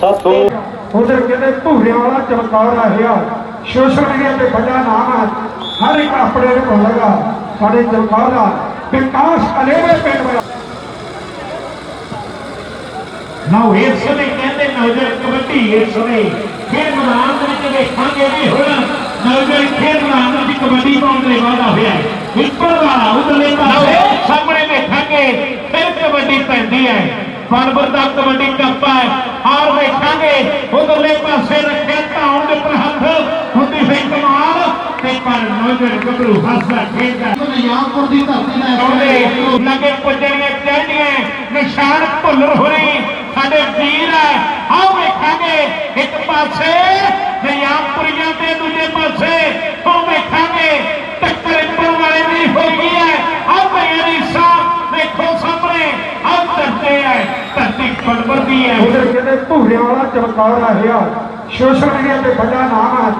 ਉਧਰ ਕਹਿੰਦੇ ਭੂਰਿਆਂ ਵਾਲਾ ਚਮਕਾਰ ਰਿਹਾ ਸੋਸ਼ਲ ਮੀਡੀਆ ਤੇ ਵੱਡਾ ਨਾਮ ਹੈ ਹਰ ਇੱਕ ਆਪਣੇ ਨੂੰ ਪਾਉਣਾ ਸਾਡੇ ਚਮਕਾਰ ਦਾ ਵਿਕਾਸ ਅਲੇਵੇ ਪਿੰਡ ਵਿੱਚ ਨਾ ਇਸ ਸਮੇਂ ਕਹਿੰਦੇ ਨੌਜਵਾਨ ਕਬੱਡੀ ਇਸ ਸਮੇਂ। ਖੇਡ ਮੈਦਾਨ ਦੇ ਵਿੱਚ ਵੇਖਾਂਗੇ ਵੀ ਹੁਣ ਨੌਜਵਾਨ ਖੇਡ ਮੈਦਾਨ ਦੇ ਵਿੱਚ ਕਬੱਡੀ ਪਾਉਣ ਦੇ ਵਾਅਦਾ ਹੋਇਆ ਹੈ। ਉੱਪਰ ਦਾ ਉਧਰਲੇ ਪਾਸੇ ਸਾਹਮਣੇ ਵੇਖਾਂਗੇ ਫਿਰ ਕਬੱਡੀ ਪੈਂਦੀ ਹੈ। ਮਨਪੁਰ ਦਾ ਕਬੱਡੀ ਕੱਪ ਹੈ। ਔਰ ਵੇਖਾਂਗੇ। ਉਧਰਲੇ ਪਾਸੇ ਰੱਖਿਆ ਧਾਉਣ ਦੇ ਉੱਪਰ ਹੱਥ। ਹੁੰਦੀ ਹੋਈ ਕਮਾਲ। ਤੇ ਪਰ ਨੌਜਵਾਨ ਗੱਭਰੂ ਹੱਸਦਾ ਖੇਡਦਾ। ਨਿਆਮਪੁਰ ਦੀ ਧਰਤੀ ਦਾ ਉਹਦੇ ਲਗੇ ਪੁੱਜਣੀਆਂ ਚਾਹੀਦੀਆਂ। ਨਿਸ਼ਾਨ ਭੁੱਲਰ ਹੋਣੀ ਸਾਡੇ ਵੀਰ ਹੈ। ਆਓ ਵੇਖਾਂਗੇ। ਇੱਕ ਪਾਸੇ ਨਿਆਮਪੁਰੀਆਂ ਤੇ ਦੂਜੇ ਪਾਸੇ ਹੁਣ ਵੇਖਾਂਗੇ ਟੱਕਰ ਇੱਪਰ ਵਾਲੇ ਦੀ ਹੋ ਗਈ ਹੈ ਆਹ ਭਈਆ ਸਾਹਿਬ ਦੇਖੋ ਸਾਹਮਣੇ ਆਹ ਧਰਤੇ ਹੈ ਧਰਤੀ ਪੜਵਰਦੀ ਹੈ ਉਧਰ ਕਹਿੰਦੇ ਭੂਰਿਆਂ ਵਾਲਾ ਚਮਕਾਰ ਰਿਹਾ ਸੋਸ਼ਲ ਮੀਡੀਆ ਤੇ ਵੱਡਾ ਨਾਮ ਹੈ।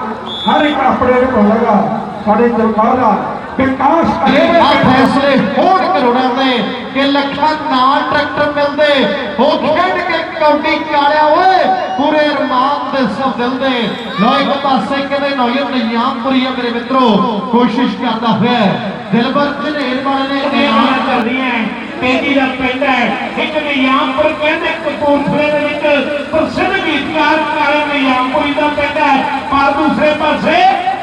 ਹਰ ਇੱਕ ਆਪਣੇ ਨੂੰ ਪਾਉਣਾ ਸਾਡੇ ਚਮਕਾਰ ਦਾ ਵਿਕਾਸ ਅਲੇਵੇ ਆ ਫੈਸਲੇ ਹੋਣ ਕਰੋੜਾਂ ਦੇ। ਕਿ ਲੱਖਾਂ ਨਾਲ ਟਰੈਕਟਰ ਮਿਲਦੇ। ਹੋ ਖੇਡ ਕੇ ਕੌਡੀ ਕਾਲਿਆ ਓਏ। ਪੂਰੇ ਰਮਾਨ ਦੇ ਸਭ ਦਿਲ ਦੇ। ਲੋ ਇੱਕ ਪਾਸੇ ਕਹਿੰਦੇ ਨੌਜਰ ਨਿਆਮਪੁਰੀ ਆ ਮੇਰੇ ਮਿੱਤਰੋ। ਕੋਸ਼ਿਸ਼ ਕਰਦਾ ਹੋਇਆ ਦਿਲਬਰ ਝਨੇਰ ਵਾਲੇ ਨੇ ਇਹ ਆਉਣਾ ਚੱਲਦੀਆਂ ਤੇਜੀ ਦਾ ਪਿੰਡ ਹੈ। ਇੱਕ ਨਿਯਾਮਪੁਰ ਕਹਿੰਦੇ ਕਪੂਰਥਲੇ ਦੇ ਵਿੱਚ ਪ੍ਰਸਿੱਧ ਗੀਤਕਾਰ ਕਾਰਨ ਨਿਯਾਮਪੁਰੀ ਦਾ ਪਿੰਡ ਹੈ। ਪਰ ਦੂਸਰੇ ਪਾਸੇ,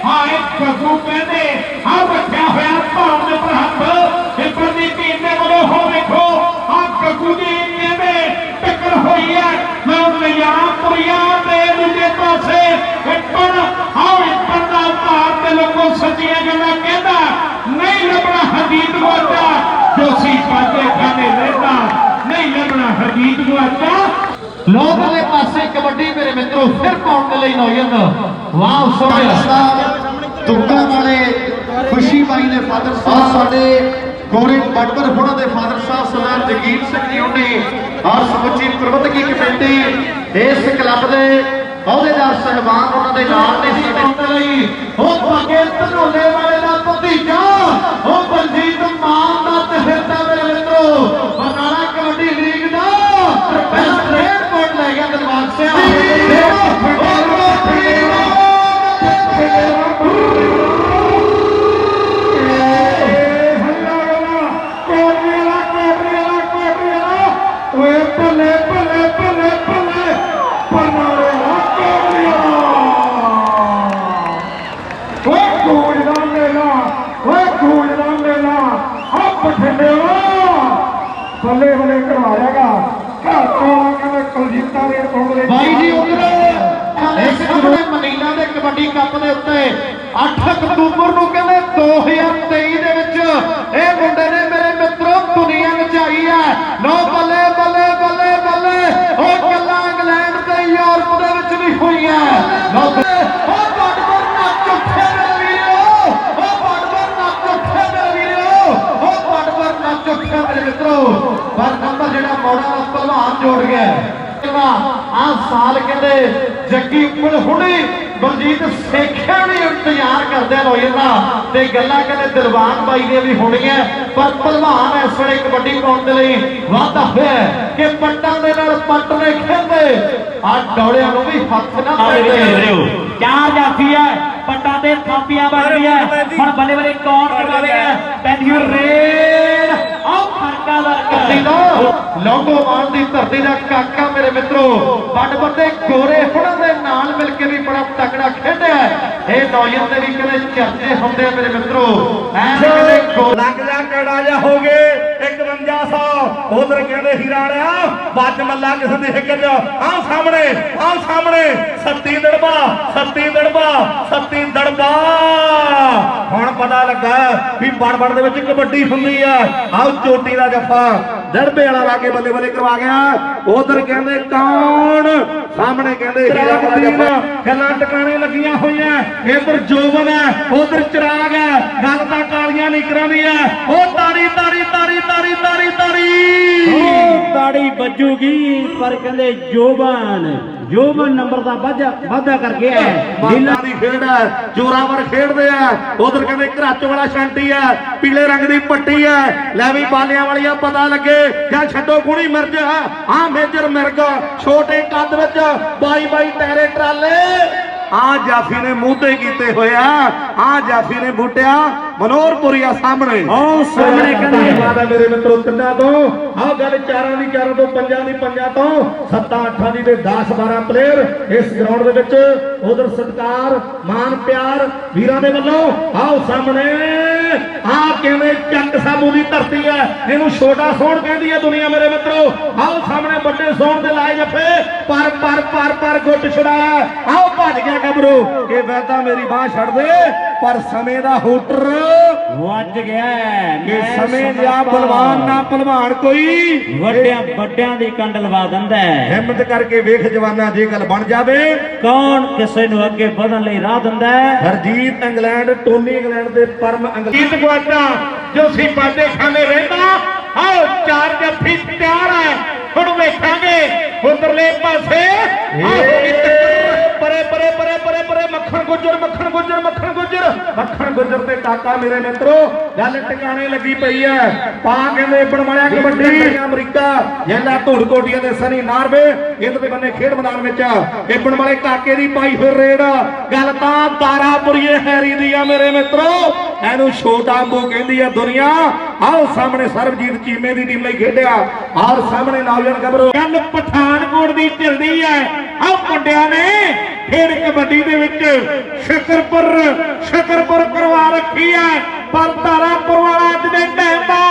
ਹਾਂ ਇੱਕ ਕਸੂ ਕਹਿੰਦੇ ਆ ਰੱਖਿਆ ਹੋਇਆ ਭਾਵ ਦੇ ਪਰ ਹੱਥ ਇਹ ਟੀਮ ਦੇ ਵੱਲੋਂ ਹੋ ਵੇਖੋ। ਆ ਕਸੂ ਦੀ ਕਹਿੰਦੇ ਟੱਕਰ ਹੋਈ ਹੈ? ਮੈਂ ਨਿਯਾਮਪੁਰੀਆਂ ਦੇ ਦੂਜੇ ਪਾਸੇ ਇੱਪਰ ਆਓ ਇੱਪਰ ਦਾ ਭਾਰ ਤੇ ਲੋਕੋ ਸੱਚੀਆਂ ਗੱਲਾਂ ਕਹਿੰਦਾ ਨਹੀਂ ਲੱਭਣਾ ਹਦੀਦ ਗਵਾਚਾ ਜੋਸੀ ਪਾਦੇ ਖਾਨੇ ਰਹਿਦਾ ਨਹੀਂ ਲੱਭਣਾ ਹਦੀਦ ਗਵਾਚਾ ਲੋਕ ਦੇ ਪਾਸੇ ਕਬੱਡੀ ਮੇਰੇ ਮਿੱਤਰੋ ਫਿਰ ਪਾਉਣ ਦੇ ਲਈ ਨੌਜਰ ਵਾਹ ਸੋਹਣਿਆ ਦੁੱਗਾ ਵਾਲੇ ਖੁਸ਼ੀ ਬਾਈ ਦੇ ਫਾਦਰ ਸਾਹਿਬ ਸਾਡੇ ਗੋਰੇ ਬੱਟਰ ਹੋਣਾ ਦੇ ਫਾਦਰ ਸਾਹਿਬ ਸਰਦਾਰ ਜਗੀਰ ਸਿੰਘ ਜੀ ਉਹਨੇ ਔਰ ਸਮੁੱਚੀ ਪ੍ਰਬੰਧਕੀ ਕਮੇਟੀ ਇਸ ਕਲੱਬ ਦੇ ਅਹੁਦੇਦਾਰ ਸਹਿਬਾਨ ਉਹਨਾਂ ਦੇ ਨਾਲ ਨੇ। ਸਾਡੇ ਲਈ ਉਹ ਪੱਕੇ ਧਨੋਲੇ ਵਾਲੇ ਆ। ਸਾਲ ਕਹਿੰਦੇ ਜੱਗੀ ਉੱਪਰ ਹੁਣੇ ਬਲਜੀਤ ਸੇਖਿਆ ਵੀ ਇੰਤਜ਼ਾਰ ਕਰਦੇ ਲੋਏ ਦਾ। ਤੇ ਗੱਲਾਂ ਕਹਿੰਦੇ ਦਿਲਵਾਨ ਬਾਈ ਦੀਆਂ ਵੀ ਹੋਣੀਆਂ ਪਰ ਭਲਵਾਨ ਇਸ ਵੇਲੇ ਕਬੱਡੀ ਪਾਉਣ ਦੇ ਲਈ ਵਾਧਾ ਹੋਇਆ ਕਿ ਪੱਟਾਂ ਦੇ ਨਾਲ ਪੱਟ ਨੇ ਖੇਡਦੇ ਆ ਡੌਲਿਆਂ ਨੂੰ ਵੀ ਹੱਥ ਨਾ ਪਾਈਦੇ ਚਾਰ ਜਾਫੀ ਹੈ? ਪੱਟਾਂ ਤੇ ਥਾਪੀਆਂ ਵੱਜਦੀਆਂ ਹੁਣ ਬੱਲੇ ਬੱਲੇ ਕੌਣ ਕਰਵਾਵੇਗਾ ਪੈਂਦੀ ਖੜਕਾ ਧਰਤੀ ਦਾ ਦਾ ਲੌਂਗੋ ਮਾਨ ਦੀ ਧਰਤੀ ਦਾ ਕਾਕਾ ਮੇਰੇ ਮਿੱਤਰੋ ਵੱਡ ਵੱਡੇ ਗੋਰੇ ਹੁਣਾਂ ਦੇ ਨਾਲ ਮਿਲ ਕੇ ਵੀ ਬੜਾ ਤਕੜਾ ਖੇਡਿਆ। ਇਹ ਨੌਜਵਾਨ ਦੇ ਵੀ ਕਹਿੰਦੇ ਚਰਚੇ ਹੁੰਦੇ ਆ ਮੇਰੇ ਮਿੱਤਰੋ। ਐ ਕਹਿੰਦੇ ਗੋ- ਲੱਗ ਜਾ ਕੜਾ ਜਾ ਹੋ ਗਏ। 5100 ਉਧਰ ਕਹਿੰਦੇ ਹੀਰਾਣਿਆ ਬੱਜ ਮੱਲਾ ਕਿਸ ਦੇ ਹਿੱਕ ਚ ਆਹ ਸਾਹਮਣੇ ਆਹ ਸਾਹਮਣੇ ਸੱਤੀ ਦੜਬਾ ਸੱਤੀ ਦੜਬਾ ਸੱਤੀ ਦੜਬਾ। ਹੁਣ ਪਤਾ ਲੱਗਾ ਵੀ ਬੜ ਬੜ ਦੇ ਵਿੱਚ ਕਬੱਡੀ ਹੁੰਦੀ ਆ। ਆਹ ਚੋਟੀ ਦਾ ਜੱਫਾ ਦੜਬੇ ਵਾਲਾ ਲਾ ਕੇ ਬੱਲੇ ਬੱਲੇ ਕਰਵਾ ਗਿਆ। ਉਧਰ ਕਹਿੰਦੇ ਕੌਣ? ਸਾਹਮਣੇ ਕਹਿੰਦੇ ਹੀਰਾ ਵਾਲਾ ਜੱਫਾ। ਗੱਲਾਂ ਟਿਕਾਣੇ ਲੱਗੀਆਂ ਹੋਈਆਂ। ਇਧਰ ਜੋਬਨ ਹੈ ਉਧਰ ਚਿਰਾਗ ਹੈ ਗੱਲ ਤਾਂ ਕਾਲੀਆਂ ਨੀਕਰਾਂ ਦੀ ਹੈ ਉਹ ਤਾੜੀ ਤਾੜੀ ਤਾੜੀ ਤਾੜੀ ਤਾੜੀ ਤਾੜੀ ਤਾੜੀ ਵੱਜੂਗੀ ਪਰ ਕਹਿੰਦੇ ਜੋਬਾਨ ਯੋਮਨ ਨੰਬਰ ਦਾ ਵਾਧਾ ਵਾਧਾ ਕਰ ਗਿਆ ਹੈ ਨੀਲਾ ਦੀ ਖੇਡ ਹੈ ਜੋਰਾਵਰ ਖੇਡਦੇ ਆ। ਉਧਰ ਕਹਿੰਦੇ ਘਰਾਚ ਵਾਲਾ ਸ਼ਾਂਟੀ ਹੈ ਪੀਲੇ ਰੰਗ ਦੀ ਪੱਟੀ ਹੈ। ਲੈ ਵੀ ਬਾਲਿਆਂ ਵਾਲੀਆਂ ਪਤਾ ਲੱਗੇ ਜਾਂ ਛੱਡੋ ਕੁਣੀ ਮਿਰਜ। ਆ ਮੇਜਰ ਮਿਰਗ ਛੋਟੇ ਕੱਦ ਵਿੱਚ ਬਾਈ ਬਾਈ ਟੈਰੇ ਟਰਾਲੇ। ਆ ਜਾਫੀ ਨੇ ਮੂੰਹ ਤੇ ਕੀਤੇ ਹੋਇਆ ਆ ਜਾਫੀ ਨੇ ਬੂਟਿਆ ਮਨੋਰਪੁਰੀਆ ਸਾਹਮਣੇ। ਆਹ ਸਾਹਮਣੇ ਕਹਿੰਦੇ ਹੈ ਮੇਰੇ ਮਿੱਤਰੋ ਤਿੰਨਾਂ ਤੋਂ ਆਹ ਗੱਲ ਚਾਰਾਂ ਦੀ ਚਾਰਾਂ ਤੋਂ ਪੰਜਾਂ ਦੀ ਪੰਜਾਂ ਤੋਂ ਸੱਤਾਂ ਅੱਠਾਂ ਦੀ ਤੇ 10 12 ਪਲੇਅਰ ਇਸ ਗਰਾਊਂਡ ਦੇ ਵਿੱਚ ਉਧਰ ਸਤਕਾਰ ਮਾਨ ਪਿਆਰ ਵੀਰਾਂ ਦੇ ਵੱਲੋਂ ਆਓ ਸਾਹਮਣੇ। ਆਹ ਕਿਵੇਂ ਚੱਕ ਸਾਬੂ ਦੀ ਧਰਤੀ ਹੈ? ਇਹਨੂੰ ਛੋਟਾ ਸੋਹਣ ਕਹਿੰਦੀ ਹੈ ਦੁਨੀਆ ਮੇਰੇ ਮਿੱਤਰੋ। ਆਓ ਸਾਹਮਣੇ ਵੱਡੇ ਸੋਹਣ ਦੇ ਲਾਏ ਜੱਫੇ। ਪਰ ਪਰ ਪਰ ਪਰ ਗੁੱਟ ਛੁਡਾਇਆ। ਆਓ ਭੱਜ ਗਿਆ ਗੱਭਰੂ। ਇਹ ਵੈਦਾ ਮੇਰੀ ਬਾਹ ਛੱਡ ਦੇ। ਪਰ ਸਮੇਂ ਦਾ ਹੂਟਰ ਵੱਜ ਗਿਆ ਮੈਂ ਸਮੇਂ ਸਮਝਦਾ। ਬਲਵਾਨ ਨਾ ਭਲਵਾਨ ਕੋਈ। ਵੱਡਿਆਂ ਵੱਡਿਆਂ ਦੀ ਕੰਡ ਲਵਾ ਦਿੰਦਾ ਹੈ। ਹਿੰਮਤ ਕਰਕੇ ਵੇਖ ਜਵਾਨਾ ਜੇ ਗੱਲ ਬਣ ਜਾਵੇ। ਕੌਣ ਕਿਸੇ ਨੂੰ ਅੱਗੇ ਵਧਣ ਲਈ ਰਾਹ ਦਿੰਦਾ ਹੈ? ਹਰਜੀਤ ਇੰਗਲੈਂਡ ਟੋਨੀ ਇੰਗਲੈਂਡ ਦੇ ਪਰਮ ਇੰਗਲੈਂਡ ਗਵਾਜਾ ਜੋ ਸੀ ਬਾਦੇ ਖਾਨੇ ਰਹਿੰਦਾ ਆਓ ਚਾਰ ਜੱਫੀ ਤਿਆਰ ਹੈ। ਹੁਣ ਵੇਖਾਂਗੇ ਉਧਰਲੇ ਪਾਸੇ। ਆਓ ਇੱਕ ਪਰੇ ਪਰੇ ਪਰੇ ਪਰੇ ਪਰੇ ਮੱਖਣ ਗੁੱਜਰ ਮੱਖਣ ਗੁੱਜਰ ਮੱਖਣ ਗੁੱਜਰ। ਮੱਖਣ ਗੁੱਜਰ ਤੇ ਕਾਕਾ ਮੇਰੇ ਮਿੱਤਰੋ ਗੱਲ ਟਿਕਾਣੇ ਲੱਗੀ ਪਈ ਐ। ਪਾ ਕਹਿੰਦੇ ਬਣਵਾਇਆ ਕਬੱਡੀ ਅਮਰੀਕਾ ਯੈਲਾ ਧੂੜ ਕੋਟੀਆਂ ਦੇ ਸਨੀ ਨਾਰਵੇ ਇਹਦੇ ਦੇ ਬੰਨੇ ਖੇਡ ਮੈਦਾਨ ਵਿੱਚ ਏਪਣ ਵਾਲੇ ਕਾਕੇ ਦੀ ਪਾਈ ਹੋਈ ਰੇਡ ਗੱਲ ਤਾਂ ਤਾਰਾਪੁਰੀਏ ਹੈਰੀ ਦੀ ਆ ਮੇਰੇ ਮਿੱਤਰੋ। ਇਹਨੂੰ ਛੋਟਾ ਅੰਬੂ ਕਹਿੰਦੀ ਆ ਦੁਨੀਆ। ਆਓ ਸਾਹਮਣੇ ਸਰਬਜੀਤ ਚੀਮੇ ਦੀ ਟੀਮ ਲਈ ਖੇਡਿਆ। ਆਰ ਸਾਹਮਣੇ ਨੌਜਵਾਨ ਗੱਭਰੂ ਗੱਲ ਪਠਾਨਕੋਟ ਦੀ ਚੱਲਦੀ ਹੈ ਆਹ ਮੁੰਡਿਆਂ ਨੇ ਖੇਡ ਕਬੱਡੀ ਦੇ ਵਿੱਚ ਸ਼ਕਰਪੁਰ ਸ਼ਕਰਪੁਰ ਕਰਵਾ ਰੱਖੀ ਹੈ। ਪਰ ਤਾਰਾਪੁਰ ਵਾਲਾ ਅੱਜ ਦੇ ਟਾਈਮ ਦਾ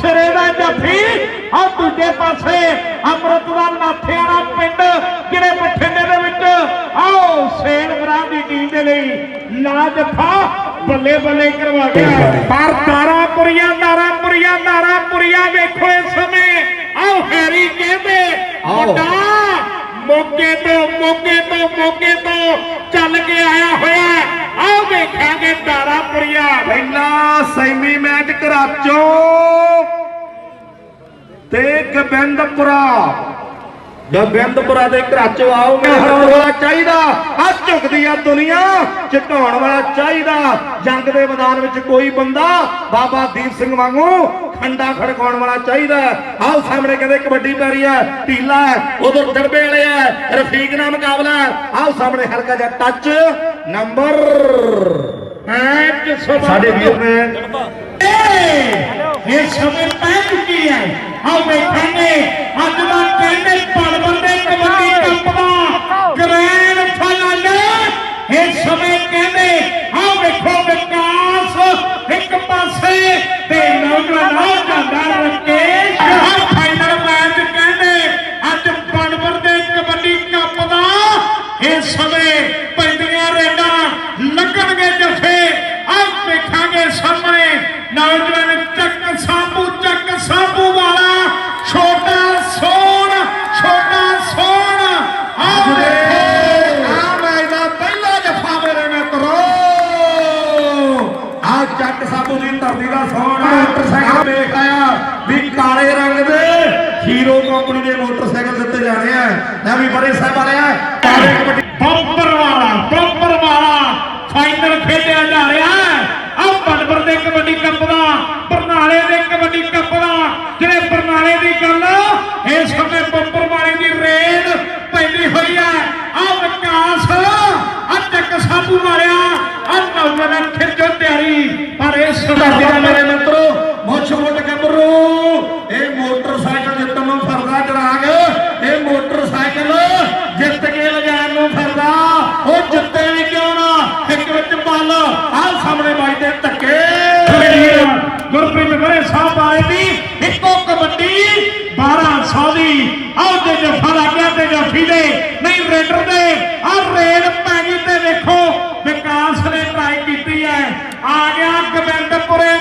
ਸਿਰੇ ਦਾ ਜੱਫੀ। ਆਹ ਦੂਜੇ ਪਾਸੇ ਅੰਮ੍ਰਿਤ ਦਾ ਨਾਥਿਆਣਾ ਪਿੰਡ ਜਿਹੜੇ ਬਠਿੰਡੇ ਦੇ ਵਿੱਚ। ਆਓ ਸੇਨ ਬਰਾਂ ਦੀ ਟੀਮ ਦੇ ਲਈ ਲਾ ਜੱਫਾ ਬੱਲੇ ਬੱਲੇ ਕਰਵਾ ਗਿਆ ਪਰ ਤਾਰਾਪੁਰੀਆ ਤਾਰਾਪੁਰੀਆ ਤਾਰਾਪੁਰੀਆ ਵੇਖੋ ਇਸ ਸਮੇਂ। ਆਓ ਹੈਰੀ ਕਹਿੰਦੇ ਮੁੰਡਾ ਮੌਕੇ ਤੋਂ ਮੌਕੇ ਤੋਂ ਮੌਕੇ ਤੋਂ ਚੱਲ ਕੇ ਆਇਆ ਹੋਇਆ। ਹੈ। ਆਓ ਵੇਖਾਂਗੇ ਤਾਰਾਪੁਰੀਆ ਪਹਿਲਾ ਸੈਮੀ ਮੈਚ ਘਰਾਚੋ ਤੇ ਗੋਬਿੰਦਪੁਰਾ। ਗੋਬਿੰਦਪੁਰਾ ਦੇ ਘਰਾਚੋਂ ਆਓਗੇ ਹਰਾਉਣ ਵਾਲਾ ਚਾਹੀਦਾ ਆ ਝੁਕਦੀ ਆ ਦੁਨੀਆ ਝੁਕਾਉਣ ਵਾਲਾ ਚਾਹੀਦਾ। ਜੰਗ ਦੇ ਮੈਦਾਨ ਵਿੱਚ ਕੋਈ ਬੰਦਾ ਬਾਬਾ ਦੀਪ ਸਿੰਘ ਵਾਂਗੂ ਖੰਡਾ ਖੜਕਾਉਣ ਵਾਲਾ ਚਾਹੀਦਾ ਆਓ ਸਾਹਮਣੇ ਕਹਿੰਦੇ ਕਬੱਡੀ ਪੈਰੀ ਹੈ ਢੀਲਾ ਉਧਰ ਦੜਬੇ ਵਾਲੇ ਹੈ ਰਫੀਕ ਨਾਲ ਮੁਕਾਬਲਾ ਹੈ। ਆਓ ਸਾਹਮਣੇ ਹਲਕਾ ਜਿਹਾ ਟੱਚ ਨੰਬਰ ਐਚ ਸਭਾ ਸਾਡੇ ਵੀਰ ਨੇ ਇਹ ਸਮੇਂ ਪੈ ਚੁੱਕੀ ਹੈ। ਆਓ ਵੇਖਾਂਗੇ ਅੱਜ ਦਾ ਕਹਿੰਦੇ ਪਲ ਬੰਦੇ ਕਬੱਡੀ ਕੱਪ ਦਾ ਗ੍ਰੈਂਡ ਫਾਈਨਲ ਇਹ ਸਮੇਂ ਕਹਿੰਦੇ ਆਓ ਵੇਖੋ ਵਿਕਾਸ ਇੱਕ ਪਾਸੇ ਤੇ ਨੌਜਵਾਨ ਆ ਜਾਂਦਾ ਰਕੇਸ਼ ਆਹ ਫਾਈਨਲ ਮੈਚ ਕਹਿੰਦੇ, ਅੱਜ ਪਨਵਰ ਦੇ ਕਬੱਡੀ ਕੱਪ ਦਾ ਇਹ ਸਮੇਂ ਪੈਂਦੀਆਂ ਰੇਡਾਂ ਲੱਗਣਗੇ ਜੱਫੇ ਆਹ ਵੇਖਾਂਗੇ ਸਾਹਮਣੇ ਨੌਜਵਾਨ ਚੱਕ ਸਾਬੂ ਚੱਕ ਸਾਬੂ ਵਾਲਾ ਛੋਟਾ ਸੋਨ ਛੋਟਾ ਸੋਨ ਆਹ ਵੇਖੋ ਆ ਮੈਚ ਦਾ ਪਹਿਲਾ ਜੱਫਾ ਮੇਰੇ ਮਿੱਤਰੋ ਆ ਚੱਕ ਸਾਬੂ ਦੀ ਧਰਤੀ ਦਾ ਸੋਹਣਾ ਮੋਟਰਸਾਈਕਲ ਵੇਖ ਆਇਆ ਵੀ ਕਾਲੇ ਰੰਗ ਦੇ ਹੀਰੋ ਕੰਪਨੀ ਦੇ ਮੋਟਰਸਾਈਕਲ ਦਿੱਤੇ ਜਾਣੇ ਆ ਲੈ ਵੀ ਬੜੇ ਸਾਹਿਬ ਵਾਲਿਆ ਕਾਲੇ ਕਬੱਡੀ ਬੰਪਰ ਵਾਲਾ ਬੰਪਰ ਵਾਲਾ ਫਾਈਨਲ ਖੇਡਿਆ ਜਾ ਰਿਹਾ ਹੈ। ਆਹ ਪਨਵਰ ਦੇ ਕਬੱਡੀ ਕੱਪ ਦਾ, ਬਰਨਾਲੇ ਦੇ ਕਬੱਡੀ ਕੱਪ ਦਾ। ਜਿਹੜੇ ਬਰਨਾਲੇ ਦੀ ਗੱਲ, ਇਸ ਸਮੇਂ ਬੰਪਰ ਵਾਲੇ ਦੀ ਰੇਡ ਪੈਂਦੀ ਹੋਈ ਹੈ। ਆਹ ਵਿਕਾਸ, ਆਹ ਚੱਕ ਸਾਬੂ ਵਾਲਿਆ ਆਹ ਨੌਜਵਾਨ ਖਿੱਚੋ ਤਿਆਰੀ। ਪਰ ਇਸ ਦਾ ਮੇਰੇ ਮਿੱਤਰੋ ਮੁੱਛ ਮੁੱਟ ਗੱਭਰੂ ਇਹ ਮੋਟਰਸਾਈਕਲ ਜਿੱਤਣ ਨੂੰ ਫਿਰਦਾ ਚੜਾਗ ਇਹ ਮੋਟਰਸਾਈਕਲ ਜਿੱਤ ਕੇ ਲਿਜਾਣ ਨੂੰ ਫਿਰਦਾ ਉਹ ਜਿੱਤੇ ਵੀ ਕਿਉਂ ਨਾ ਇੱਕ ਵਿੱਚ ਬੱਲ ਆਹ ਸਾਹਮਣੇ ਵੱਜਦੇ ਧੱਕੇ ਗੁਰਪ੍ਰੀਤ ਸਾਹਿਬ ਆਏ ਦੀ ਇੱਕੋ ਕਬੱਡੀ 1200 ਦੀ। ਆਓ ਜੇ ਜਫਾ ਲੱਗਿਆ ਤੇ ਜਫੀ ਦੇ ਨਹੀਂ, ਰੇਡਰ ਦੇ। ਆ ਰੇਡ ਪੈ ਗਈ ਤੇ ਵੇਖੋ। ਵਿਕਾਸ ਨੇ ਟਰਾਈ ਕੀਤੀ ਹੈ। ਆ ਗਿਆ ਗੋਬਿੰਦਪੁਰੇ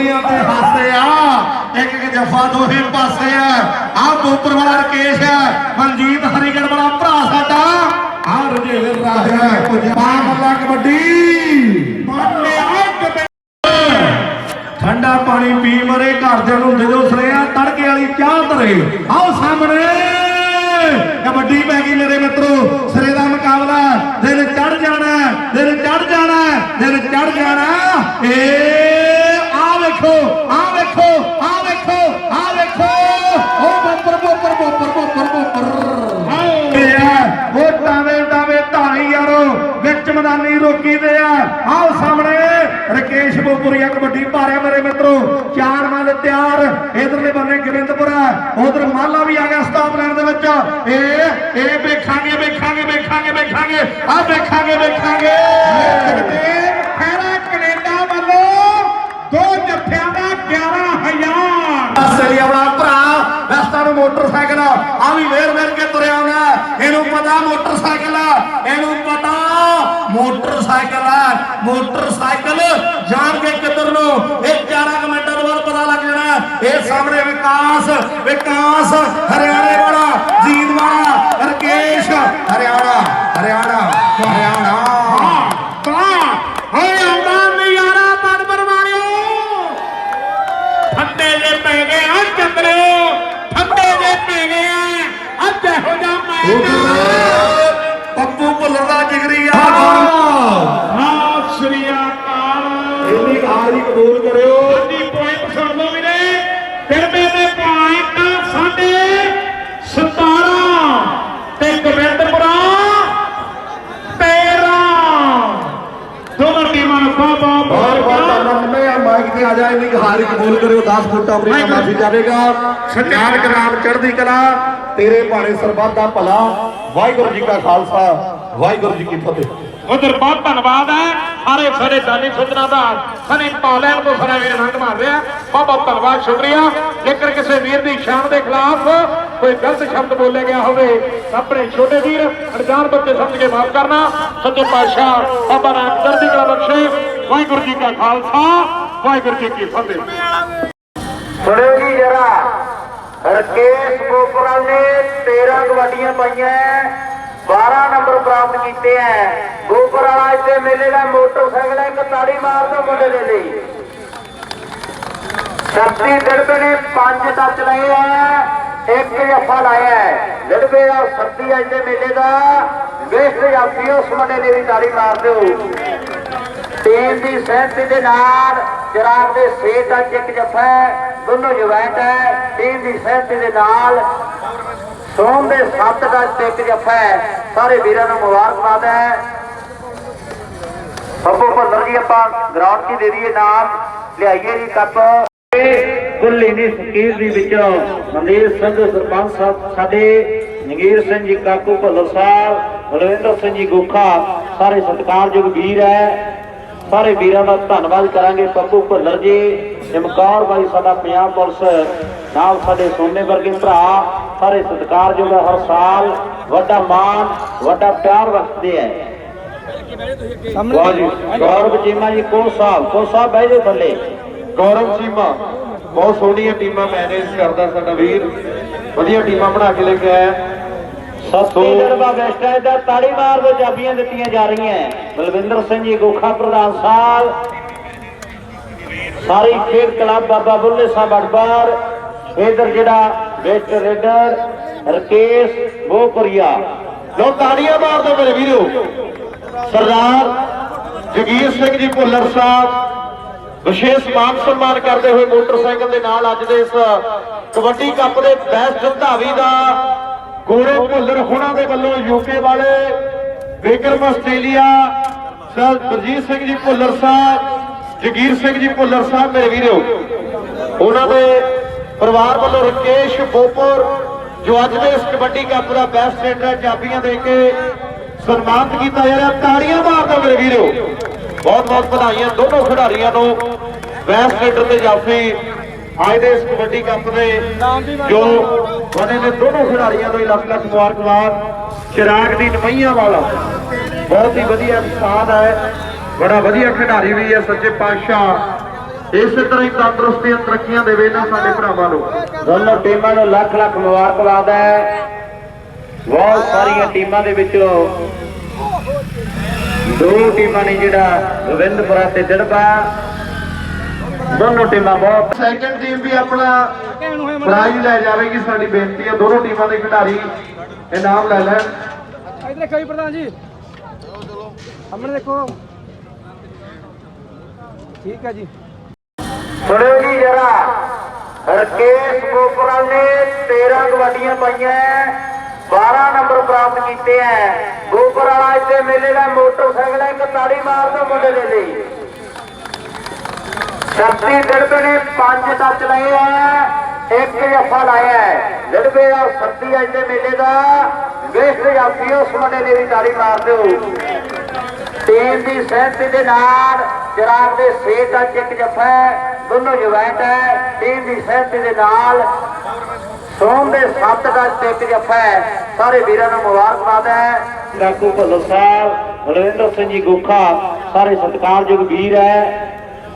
ਨੰਬਰ ਤੇ ਹਾਸੇ ਆ। ਇੱਕ ਇੱਕ ਜਫਾ ਦੋਹੇ ਪਾਸੇ ਆ। ਆ ਬੋਪਰ ਵਾਲਾ ਆ। ਮਨਜੀਤ ਹਰੀਗੜ ਵਾਲਾ ਭਰਾ ਸਾਡਾ। ਆ ਰਜੇਲ ਰਾਜਾ ਪਾ ਬੱਲਾ ਕਬੱਡੀ। ਮੰਨਿਆ ਠੰਡਾ ਪਾਣੀ ਪੀ ਮਰੇ, ਘਰਦਿਆਂ ਨੂੰ ਦੇ ਦੋ ਸਰਿਆ ਤੜਕੇ ਵਾਲੀ ਚਾਹ ਧਰੇ। ਆਓ ਸਾਹਮਣੇ। ਕਬੱਡੀ ਪੈ ਗਈ ਮੇਰੇ ਮਿੱਤਰੋ। ਸਿਰੇ ਦਾ ਮੁਕਾਬਲਾ। ਦਿਨ ਚੜ ਜਾਣਾ ਦਿਨ ਚੜ ਜਾਣਾ ਦਿਨ ਚੜ ਜਾਣਾ। ਏ ਵੇਖੋ ਆ ਵੇਖੋ ਆ ਵੇਖੋ ਆ ਵੇਖੋ ਉਹ ਬੱਪਰ ਬੱਪਰ ਬੱਪਰ ਬੱਪਰ ਬੱਪਰ। ਉਹ ਟਾਵੇਂ ਟਾਵੇਂ ਧਾਰੀ ਯਾਰੋ ਵਿੱਚ ਮੈਦਾਨੀ ਰੋਕੀ ਦੇ ਆ। ਆਓ ਸਾਹਮਣੇ ਰਕੇਸ਼ ਬੋਪੁਰੀਆ ਕਬੱਡੀ ਭਾਰਿਆ ਮੇਰੇ ਮਿੱਤਰੋ। ਚਾਰ ਮੱਲ ਤਿਆਰ ਇਧਰਲੇ ਬੰਨੇ ਗੋਬਿੰਦਪੁਰਾ ਉਧਰ ਮਾਲਾ ਵੀ ਆ ਗਿਆ ਸਟਾਪ ਲਾਈਨ ਦੇ ਵਿੱਚ। ਇਹ ਇਹ ਵੇਖਾਂਗੇ ਵੇਖਾਂਗੇ ਵੇਖਾਂਗੇ ਵੇਖਾਂਗੇ। ਆ ਵੇਖਾਂਗੇ ਵੇਖਾਂਗੇ। ਖੈਰਾ ਕੈਨੇਡਾ ਵੱਲੋਂ ਦੋ ਜੱਫਿਆਂ ਦਾ 11000 ਆਸਟ੍ਰੇਲੀਆ ਵਾਲਾ ਭਰਾ ਵੈਸਟਾ ਨੂੰ ਮੋਟਰਸਾਈਕਲ ਆ ਵੀ ਵੇਰ ਵੇਰ ਕੇ ਤੁਰਿਆ ਆਉਂਦਾ ਇਹਨੂੰ ਪਤਾ ਮੋਟਰਸਾਈਕਲ, ਇਹਨੂੰ ਪਤਾ ਮੋਟਰਸਾਈਕਲ ਮੋਟਰਸਾਈਕਲ। ਜਾਣ ਕੇ ਕਿੱਧਰ ਨੂੰ? ਇਹ 11 ਕੁ ਮਿੰਟਾਂ ਤੋਂ ਬਾਅਦ ਪਤਾ ਲੱਗ ਜਾਣਾ। ਇਹ ਸਾਹਮਣੇ ਵਿਕਾਸ ਵਿਕਾਸ, ਹਰਿਆਣੇ ਵਾਲਾ ਜੀਤ ਵਾਲਾ ਰਕੇਸ਼, ਹਰਿਆਣਾ ਹਰਿਆਣਾ ਹਰਿਆਣਾ। ਇੰਨੀ ਹਾਰ ਹੀ ਕਬੂਲ ਕਰਿਓ। ਸਾਡੀ ਪੁਆਇੰਟ ਸੁਣ ਲਓ ਵੀਰੇ। ਫਿਰਮੇ ਦੇ ਪੁਆਇੰਟ ਸਾਡੇ 17 ਤੇ ਗੋਬਿੰਦਪੁਰਾ 13 ਦੋਨੋਂ ਟੀਮਾਂ ਨੂੰ ਬਹੁਤ ਬਹੁਤ ਬਹੁਤ ਬਹੁਤ ਮੁਬਾਰਕਾਂ ਧੰਨਵਾਦ। ਮੈਂ ਆ ਮਾਈਕ ਤੇ ਆ ਜਾ ਇੰਨੀ ਕੁ ਹਾਰ ਹੀ ਕਬੂਲ ਕਰਿਓ। 10 ਫੁੱਟ ਆਪਣੀ ਮਾਫੀ ਜਾਵੇਗਾ। ਸਤਿਕਾਰ ਕਰਾਮ ਚੜ੍ਹਦੀ ਕਲਾ। ਤੇਰੇ ਭਾਣੇ ਸਰਬੱਤ ਦਾ ਭਲਾ। ਵਾਹਿਗੁਰੂ ਜੀ ਕਾ ਖਾਲਸਾ। ਵਾਹਿਗੁਰੂ ਜੀ ਕੀ ਫਤਿਹ। ਉਧਰ ਬਹੁਤ ਧੰਨਵਾਦ ਹੈ। ਸਾਰੇ ਸਾਡੇ ਦਾਨੀ ਸੱਜਣਾ ਦਾ ਸਨੇ ਪਾਲੈਣ ਤੋਂ ਵੀਰ ਆਨੰਦ ਮਾਰ ਰਿਹਾ। ਬਹੁਤ ਬਹੁਤ ਧੰਨਵਾਦ ਸ਼ੁਕਰੀਆ। ਜੇਕਰ ਕਿਸੇ ਵੀਰ ਦੀ ਸ਼ਾਨ ਦੇ ਖਿਲਾਫ ਕੋਈ ਗਲਤ ਸ਼ਬਦ ਬੋਲਿਆ ਗਿਆ ਹੋਵੇ ਆਪਣੇ ਛੋਟੇ ਵੀਰ ਅਣਜਾਣ ਬੱਚੇ ਸਮਝ ਕੇ ਮਾਫ ਕਰਨਾ। ਸੱਚੇ ਪਾਤਸ਼ਾਹ ਬਾਬਾ ਨਾਨਕ ਚੜ੍ਹਦੀ ਕਲਾ ਬਖਸ਼ੇ। ਵਾਹਿਗੁਰੂ ਜੀ ਕਾ ਖਾਲਸਾ, ਵਾਹਿਗੁਰੂ ਜੀ ਕੀ ਫਤਿਹ। ਸੁਣਿਓ ਜੀ ਜਰਾ, ਰਕੇਸ਼ ਗੋਪਰਾ ਨੇ 13 ਕਬੱਡੀਆਂ ਪਾਈਆਂ। 12 ਨੰਬਰ ਪ੍ਰਾਪਤ ਕੀਤੇ ਐ। ਗੋਪਰ ਵਾਲਾ ਇੱਥੇ ਮੇਲੇ ਦਾ ਮੋਟਰਸਾਈਕਲ ਇੱਕ ਤਾੜੀ ਮਾਰ ਦੋ ਮੁੰਡੇ ਦੇ ਲਈ। ਸ਼ਕਤੀ ਡੜਬੇ ਨੇ, ਪੰਜ ਟੱਚ ਲਏ ਐ, ਇੱਕ ਜੱਫਾ ਲਾਇਆ ਡੜਬੇ ਦਾ ਸਰਦੀ ਅੱਜ ਦੇ ਮੇਲੇ ਦਾ। ਵੇਖ ਜਾਫੀ ਉਸ ਮੁੰਡੇ ਨੇ ਵੀ ਤਾੜੀ ਮਾਰ ਦਿਓ। ਟੀਮ ਦੀ ਸਹਿਮਤੀ ਦੇ ਨਾਲ ਚਿਰਾਗ ਦੇ 6 ਟੱਚ, ਇੱਕ ਜੱਫਾ ਹੈ ਦੋਨੋਂ ਜੁਆਇੰਟ ਹੈ ਟੀਮ ਦੀ ਸਹਿਮਤੀ ਦੇ ਨਾਲ ਸੋਮ ਦੇ 7 ਟੱਚ ਇੱਕ ਜੱਫਾ ਹੈ। ਸਾਰੇ ਵੀਰਾਂ ਨੂੰ ਮੁਬਾਰਕਬਾਦ ਹੈ। ਬੱਬੂ ਭੱਲਰ ਜੀ, ਆਪਾਂ ਗਰਾਊਂਡ 'ਚ ਦੇ ਦਈਏ ਨਾਮ ਲਿਆਈਏ ਜੀ ਕੱਪ। ਕੁੱਲੀ ਦੀ ਫਕੀਰ ਦੀ ਵਿੱਚੋਂ ਮਨਦੀਪ ਸਿੰਘ ਸਰਪੰਚ ਸਾਹਿਬ, ਸਾਡੇ ਨਗੀਰ ਸਿੰਘ ਜੀ, ਕਾਕੂ ਭੱਲਰ ਸਾਹਿਬ, ਬਲਵਿੰਦਰ ਸਿੰਘ ਜੀ ਗੋਖਾ, ਸਾਰੇ ਸਤਿਕਾਰਯੋਗ ਵੀਰ ਹੈ। ਸਾਰੇ ਵੀਰਾਂ ਦਾ ਧੰਨਵਾਦ ਕਰਾਂਗੇ ਪੱਪੂ ਭੱਲਰ ਜੀ। ਚਮਕੌਰ ਬਾਈ, ਸਾਡਾ ਪੰਜਾਬ ਪੁਲਿਸ, ਨਾਲ ਸਾਡੇ ਸੋਨੇ ਵਰਗੇ ਭਰਾ। ਸਾਰੇ ਸਤਿਕਾਰਯੋਗ ਹੈ, ਹਰ ਸਾਲ ਵੱਡਾ ਮਾਣ ਵੱਡਾ ਪਿਆਰ ਵਾਹ ਜੀ ਗੌਰਵ ਚੀਮਾ ਜੀ ਕੋਲ ਸਾਹਿਬ? ਕੋਲ ਸਾਹਿਬ ਬਹਿ ਜਾਓ ਥੱਲੇ। ਗੌਰਵ ਚੀਮਾ ਬਹੁਤ ਸੋਹਣੀਆਂ ਟੀਮਾਂ ਮੈਨੇਜ ਕਰਦਾ ਸਾਡਾ ਵੀਰ। ਵਧੀਆ ਟੀਮਾਂ ਬਣਾ ਕੇ ਲੈ ਕੇ ਆਇਆ। ਸਸਤੀ ਦਰਬਾ ਵੈਸਟਾਈਨ ਦਾ ਤਾੜੀ ਮਾਰ ਦੋ ਚਾਬੀਆਂ ਦਿੱਤੀਆਂ ਜਾ ਰਹੀਆਂ। ਬਲਵਿੰਦਰ ਸਿੰਘ ਜੀ ਗੋਖਾ ਪ੍ਰਧਾਨ ਸਾਹਿਬ ਸਾਰੀ ਖੇਡ ਕਲੱਬ ਬਾਬਾ ਬੁੱਲੇ ਸਾਹਿਬ ਅਡਬਾਰ ਇਧਰ ਜਿਹੜਾ ਵੈਸਟ ਰੇਡਰ ਰਕੇਸ਼ ਬੋਪਰੀਆ ਲੋ ਤਾੜੀਆਂ ਮਾਰ ਦਿਓ ਮੇਰੇ ਵੀਰੋ। ਸਰਦਾਰ ਜਗੀਰ ਸਿੰਘ ਜੀ ਭੁੱਲਰ ਸਾਹਿਬ ਵਿਸ਼ੇਸ਼ ਮਾਨ ਸਨਮਾਨ ਕਰਦੇ ਹੋਏ ਮੋਟਰਸਾਈਕਲ ਦੇ ਨਾਲ ਅੱਜ ਦੇ ਇਸ ਕਬੱਡੀ ਕੱਪ ਦੇ ਬੈਸਟ ਧਾਵੀ ਦਾ ਗੋਰੇ ਭੁੱਲਰ ਹੁਣਾਂ ਦੇ ਵੱਲੋਂ ਯੂਕੇ ਵਾਲੇ ਵਿਕਰਮ ਆਸਟ੍ਰੇਲੀਆ, ਸਰ ਬਰਜੀਤ ਸਿੰਘ ਜੀ ਭੁੱਲਰ ਸਾਹਿਬ, ਜਗੀਰ ਸਿੰਘ ਜੀ ਭੁੱਲਰ ਸਾਹਿਬ ਮੇਰੇ ਵੀਰੋ। ਉਹਨਾਂ ਦੇ ਪਰਿਵਾਰ ਵੱਲੋਂ ਰਕੇਸ਼ ਬੋਪੁਰ, ਜੋ ਅੱਜ ਦੇ ਇਸ ਕਬੱਡੀ ਕੱਪ ਦਾ ਬੈਸਟ ਰੇਡਰ ਚਾਬੀਆਂ ਦੇ ਕੇ ਸਨਮਾਨਿਤ ਕੀਤਾ ਜਾ ਰਿਹਾ, ਤਾੜੀਆਂ ਮਾਰ ਮੇਰੇ ਵੀਰੋ। ਬਹੁਤ ਬਹੁਤ ਵਧਾਈਆਂ ਦੋਨੋਂ ਖਿਡਾਰੀਆਂ ਨੂੰ ਬੈਸਟ ਰੇਡਰ ਤੇ ਜਾਫੀ ਅੱਜ ਦੇ ਇਸ ਕਬੱਡੀ ਕੱਪ ਦੇ, ਜੋ ਬਣੇ ਨੇ ਦੋਨੋਂ ਖਿਡਾਰੀਆਂ ਨੂੰ ਲੱਖ ਲੱਖ ਮੁਬਾਰਕਬਾਦ। ਚਿਰਾਗ ਦੀ ਨਮਈਆਂ ਵਾਲਾ। ਬਹੁਤ ਹੀ ਵਧੀਆ ਇਨਸਾਨ ਹੈ। ਬੜਾ ਵਧੀਆ ਖਿਡਾਰੀ ਵੀ ਹੈ, ਸੱਚੇ ਪਾਤਸ਼ਾਹ। ਇਸੇ ਤਰ੍ਹਾਂ ਹੀ ਤੰਦਰੁਸਤੀਆਂ ਤਰੱਕੀਆਂ ਦੇਵੇ ਇਹਨਾਂ ਸਾਡੇ ਭਰਾਵਾਂ ਨੂੰ। ਦੋਨੋਂ ਟੀਮਾਂ ਨੂੰ ਲੱਖ ਲੱਖ ਮੁਬਾਰਕਬਾਦ ਹੈ। ਬਹੁਤ ਸਾਰੀਆਂ ਟੀਮਾਂ ਦੇ ਵਿੱਚੋਂ ਦੋ ਟੀਮਾਂ ਨੇ ਜਿਹੜਾ ਗੋਬਿੰਦਪੁਰਾ ਤੇ ਦਿੜਬਾ ਦੋਨੋਂ ਟੀਮਾਂ ਬਹੁਤ ਸੈਕੰਡ ਟੀਮ ਵੀ ਆਪਣਾ ਪ੍ਰਾਈਜ਼ ਲੈ ਜਾਵੇਗੀ ਸਾਡੀ ਬੇਨਤੀ ਹੈ। ਦੋਨੋਂ ਟੀਮਾਂ ਦੇ ਖਿਡਾਰੀ ਇਨਾਮ ਲੈ ਲੈਣ। ਇਧਰ ਦੇਖੋ ਜੀ ਪ੍ਰਧਾਨ ਜੀ। ਸਾਹਮਣੇ ਦੇਖੋ। ਠੀਕ ਹੈ ਜੀ। ਸੁਣਿਓ ਜੀ ਜਰਾ। ਰਕੇਸ਼ ਗੋਪਰਾ ਨੇ 13 ਕਬੱਡੀਆਂ ਪਾਈਆਂ 12 ਨੰਬਰ ਪ੍ਰਾਪਤ ਕੀਤੇ ਐ। ਗੋਪਰਾ ਇੱਥੇ ਮੇਲੇ ਦਾ ਮੋਟਰਸਾਈਕਲ ਇੱਕ ਤਾੜੀ ਮਾਰ ਦੋ ਮੁੰਡੇ ਦੇ ਲਈ। ਸ਼ਕਤੀ ਦਿੜਬੇ ਨੇ ਪੰਜ ਟੱਚ ਲਏ ਆ ਇੱਕ ਜੱਫਾ ਲਾਇਆ ਹੈ। ਦਿੜਬੇ ਦਾ ਅੱਜ ਦੇ ਮੇਲੇ ਦਾ। ਵੇਖ ਜਾਫੀ ਉਸ ਮੁੰਡੇ ਨੇ ਵੀ ਤਾੜੀ ਮਾਰ ਦਿਓ। ਟੀਮ ਦੀ ਸਹਿਮਤੀ ਦੇ ਨਾਲ ਚਰਾਗ ਦੇ 6 ਟੱਚ, ਇੱਕ ਜੱਫਾ ਦੋਨੋਂ ਜੁਆਇੰਟ ਹੈ ਟੀਮ ਦੀ ਸਹਿਮਤੀ ਦੇ ਨਾਲ ਸੋਮ ਦੇ 7 ਟੱਚ ਤੇ ਇੱਕ ਜੱਫਾ ਹੈ। ਸਾਰੇ ਵੀਰਾਂ ਨੂੰ ਮੁਬਾਰਕਬਾਦ ਹੈ। ਡਾਕੂ ਭੱਲੋ ਸਾਹਿਬ ਬਲਵਿੰਦਰ ਸਿੰਘ ਜੀ ਗੋਖਾ, ਸਾਰੇ ਸਤਿਕਾਰਯੋਗ ਵੀਰ ਹੈ।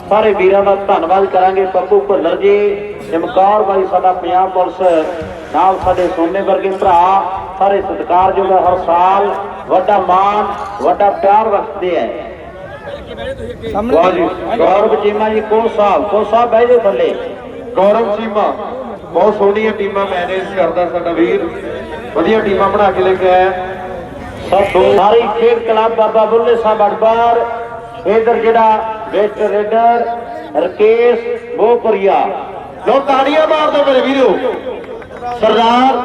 ਸਾਰੇ ਵੀਰਾਂ ਦਾ ਧੰਨਵਾਦ ਕਰਾਂਗੇ ਪੱਪੂ ਭੁੱਲਰ ਜੀ ਚਮਕੌਰ ਬਾਈ ਸਾਡਾ ਪੰਜਾਬ ਪੁਲਿਸ, ਨਾਲ ਸਾਡੇ ਸੋਨੇ ਵਰਗੇ ਭਰਾ, ਸਾਰੇ ਸਤਿਕਾਰਯੋਗ ਹਰ ਸਾਲ। ਵੱਡਾ ਮਾਣ, ਵੱਡਾ ਪਿਆਰ ਰੱਖਦੇ ਹੈ। ਵਾਹ ਜੀ ਗੌਰਵ ਚੀਮਾ ਜੀ ਕੋ ਸਾਹਿਬ? ਕੋ ਸਾਹਿਬ ਬਹਿ ਜਾਓ ਥੱਲੇ। ਗੌਰਵ ਚੀਮਾ ਬਹੁਤ ਸੋਹਣੀਆਂ ਟੀਮਾਂ ਮੈਨੇਜ ਕਰਦਾ ਸਾਡਾ ਵੀਰ। ਵਧੀਆ ਟੀਮਾਂ ਬਣਾ ਕੇ ਲੈ ਕੇ ਆਇਆ। ਸਾਰੀ ਖੇਡ ਕਲੱਬ ਬਾਬਾ ਬੁੱਲੇ ਸਾਹਿਬ ਅੜਬਾਰ ਇਧਰ ਜਿਹੜਾ ਵੈਸਟ ਰੇਡਰ ਰਕੇਸ਼ ਬੋਪਰੀਆ। ਲੋ ਤਾੜੀਆਂ ਮਾਰ ਮੇਰੇ ਵੀਰੋ। ਸਰਦਾਰ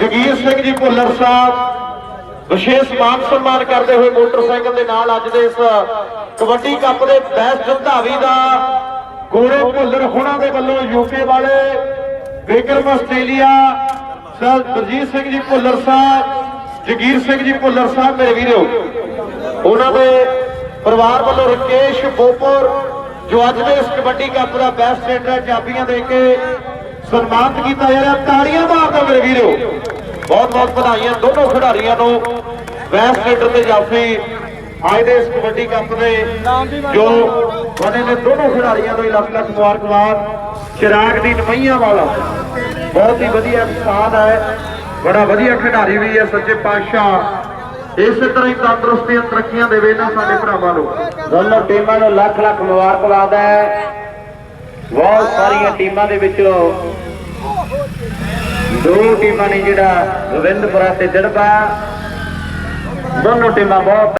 ਜਗੀਰ ਸਿੰਘ ਜੀ ਭੁੱਲਰ ਸਾਹਿਬ ਵਿਸ਼ੇਸ਼ ਮਾਨ ਸਨਮਾਨ ਕਰਦੇ ਹੋਏ ਮੋਟਰਸਾਈਕਲ ਦੇ ਨਾਲ ਅੱਜ ਦੇ ਇਸ ਕਬੱਡੀ ਕੱਪ ਦੇ ਬੈਸਟ ਧਾਵੀ ਦਾ ਗੋਰੇ ਭੁੱਲਰ ਹੁਣਾਂ ਦੇ ਵੱਲੋਂ ਯੂਕੇ ਵਾਲੇ ਵਿਕਰਮ ਆਸਟ੍ਰੇਲੀਆ ਸਰ ਬਲਜੀਤ ਸਿੰਘ ਜੀ ਭੁੱਲਰ ਸਾਹਿਬ, ਜਗੀਰ ਸਿੰਘ ਜੀ ਭੁੱਲਰ ਸਾਹਿਬ ਮੇਰੇ ਵੀਰੋ, ਉਹਨਾਂ ਦੇ ਪਰਿਵਾਰ ਵੱਲੋਂ ਰਕੇਸ਼ ਬੋਪਰ, ਜੋ ਅੱਜ ਦੇ ਇਸ ਕਬੱਡੀ ਕੱਪ ਦਾ ਬੈਸਟ ਰੇਡਰ ਚਾਬੀਆਂ ਦੇ ਕੇ ਸਨਮਾਨਿਤ ਕੀਤਾ ਜਾ ਰਿਹਾ, ਤਾੜੀਆਂ ਮਾਰਦਾ ਮੇਰੇ ਵੀਰੋ। ਬਹੁਤ ਬਹੁਤ ਵਧਾਈਆਂ ਦੋਨੋਂ ਖਿਡਾਰੀਆਂ ਨੂੰ। ਬੈਸਟ ਰੇਡਰ ਤੇ ਜਾਫੀ ਅੱਜ ਦੇ ਇਸ ਕਬੱਡੀ ਕੱਪ ਦੇ, ਜੋ ਬਣੇ ਨੇ ਦੋਨੋਂ ਖਿਡਾਰੀਆਂ ਨੂੰ ਲੱਖ ਲੱਖ ਮੁਬਾਰਕਬਾਦ। ਚਿਰਾਗ ਦੀ ਨਮਈਆਂ ਵਾਲਾ। ਬਹੁਤ ਹੀ ਵਧੀਆ ਇਨਸਾਨ ਹੈ। ਬੜਾ ਵਧੀਆ ਖਿਡਾਰੀ ਵੀ ਹੈ ਸੱਚੇ ਪਾਤਸ਼ਾਹ। ਇਸੇ ਤਰ੍ਹਾਂ ਹੀ ਤੰਦਰੁਸਤੀਆਂ ਤਰੱਕੀਆਂ ਦੇਵੇ ਇਹਨਾਂ ਸਾਡੇ ਭਰਾਵਾਂ ਨੂੰ। ਦੋਨੋਂ ਟੀਮਾਂ ਨੂੰ ਲੱਖ ਲੱਖ ਮੁਬਾਰਕਬਾਦ ਹੈ। ਬਹੁਤ ਸਾਰੀਆਂ ਟੀਮਾਂ ਦੇ ਵਿੱਚੋਂ ਦੋ ਟੀਮਾਂ ਨੇ ਜਿਹੜਾ ਗੋਬਿੰਦਪੁਰਾ ਤੇ ਦਿੜਬਾ ਦੋਨੋਂ ਟੀਮਾਂ ਬਹੁਤ